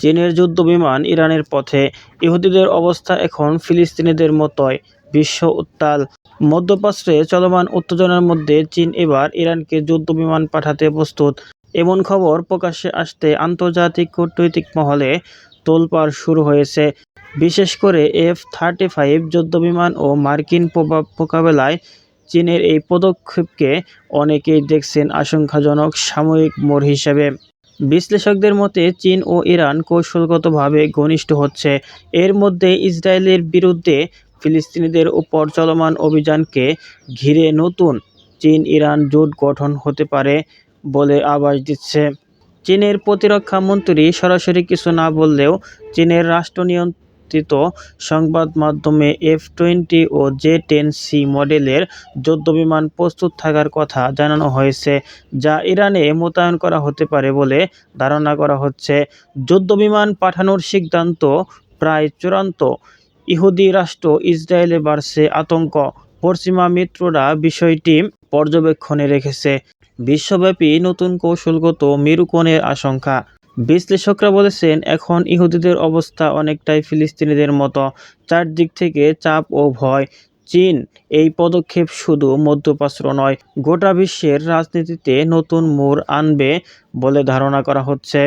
চীনের যুদ্ধবিমান ইরানের পথে। ইহুদিদের অবস্থা এখন ফিলিস্তিনিদের মতোই। বিশ্ব উত্তাল। মধ্যপ্রাচ্যে চলমান উত্তেজনার মধ্যে চীন এবার ইরানকে যুদ্ধবিমান পাঠাতে প্রস্তুত। এমন খবর প্রকাশ্যে আসতে আন্তর্জাতিক কূটনৈতিক মহলে তোলপাড় শুরু হয়েছে। বিশেষ করে এফ থার্টি ফাইভ যুদ্ধবিমান ও মার্কিন প্রভাব মোকাবেলায় চীনের এই পদক্ষেপকে অনেকেই দেখছেন আশঙ্কাজনক সাময়িক মোড় হিসেবে। বিশ্লেষকদের মতে চীন ও ইরান কৌশলগতভাবে ঘনিষ্ঠ হচ্ছে। এর মধ্যে ইসরায়েলের বিরুদ্ধে ফিলিস্তিনিদের উপর চলমান অভিযানকে ঘিরে নতুন চীন ইরান জোট গঠন হতে পারে বলে আভাস দিচ্ছে। চীনের প্রতিরক্ষা মন্ত্রী সরাসরি কিছু না বললেও চীনের রাষ্ট্রনিয়ন্ত্রিত সংবাদ মাধ্যমে এফ টোয়েন্টি ও জে টেন সি মডেলের যুদ্ধবিমান প্রস্তুত থাকার কথা জানানো হয়েছে, যা ইরানে মোতায়েন করা হতে পারে বলে ধারণা করা হচ্ছে। যুদ্ধবিমান পাঠানোর সিদ্ধান্ত প্রায় চূড়ান্ত। ইহুদি রাষ্ট্র ইসরায়েলে বাড়ছে আতঙ্ক। পশ্চিমা মিত্ররা বিষয়টি পর্যবেক্ষণে রেখেছে। বিশ্বব্যাপী নতুন কৌশলগত মেরুকরণের আশঙ্কা। বিশ্লেষকরা বলেছেন, এখন ইহুদিদের অবস্থা অনেকটাই ফিলিস্তিনিদের মতো। চারদিক থেকে চাপ ও ভয়। চীন এই পদক্ষেপ শুধু মধ্যপ্রাচ্য নয়, গোটা বিশ্বের রাজনীতিতে নতুন মোড় আনবে বলে ধারণা করা হচ্ছে।